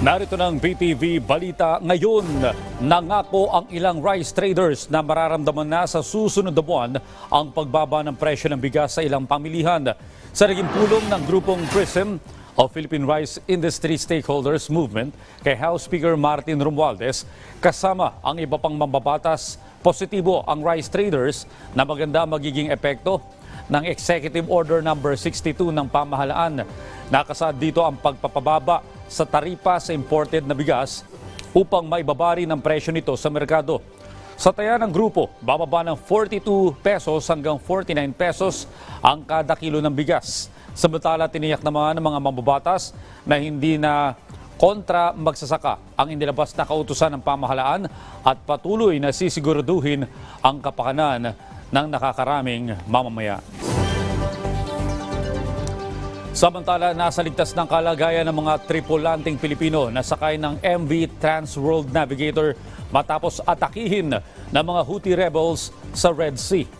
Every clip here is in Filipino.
Narito ng BTV Balita ngayon. Nangako ang ilang rice traders na mararamdaman na sa susunod na buwan ang pagbaba ng presyo ng bigas sa ilang pamilihan. Sa naging pulong ng grupong PRISM o Philippine Rice Industry Stakeholders Movement kay House Speaker Martin Romualdez, kasama ang iba pang mambabatas, positibo ang rice traders na maganda magiging epekto ng Executive Order number 62 ng pamahalaan. Nakasad dito ang pagpapababa sa taripa sa imported na bigas upang maibabari ng presyo nito sa merkado. Sa taya ng grupo, bababa ng 42 pesos hanggang 49 pesos ang kada kilo ng bigas. Samantala, tiniyak naman ng mga mambabatas na hindi na kontra magsasaka ang inilabas na kautusan ng pamahalaan at patuloy na sisiguraduhin ang kapakanan ng nakakaraming mamamayan. Samantala, nasa ligtas ng kalagayan ng mga tripulanting Pilipino na sakay ng MV Trans World Navigator matapos atakihin ng mga Houthi rebels sa Red Sea.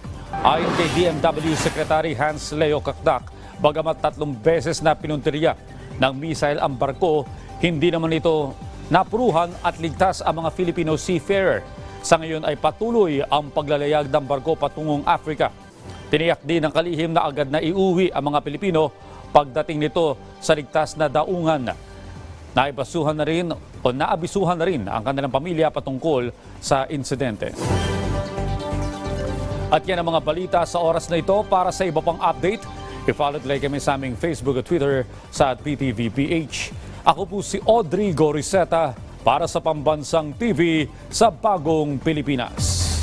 Ayon kay DMW Secretary Hans Leo Kakdak, bagamat tatlong beses na pinunteriya ng missile ang barko, hindi naman ito napuruhan at ligtas ang mga Filipino seafarer. Sa ngayon ay patuloy ang paglalayag ng barko patungong Africa. Tiniyak din ng kalihim na agad na iuwi ang mga Pilipino pagdating nito sa ligtas na daungan. Naibasuhan na rin o naabisuhan na rin ang kanilang pamilya patungkol sa insidente. At yan ang mga balita sa oras na ito para sa iba pang update. I-follow like kami sa aming Facebook at Twitter sa PTVPH. Ako po si Audrey Goriseta para sa Pambansang TV sa Bagong Pilipinas.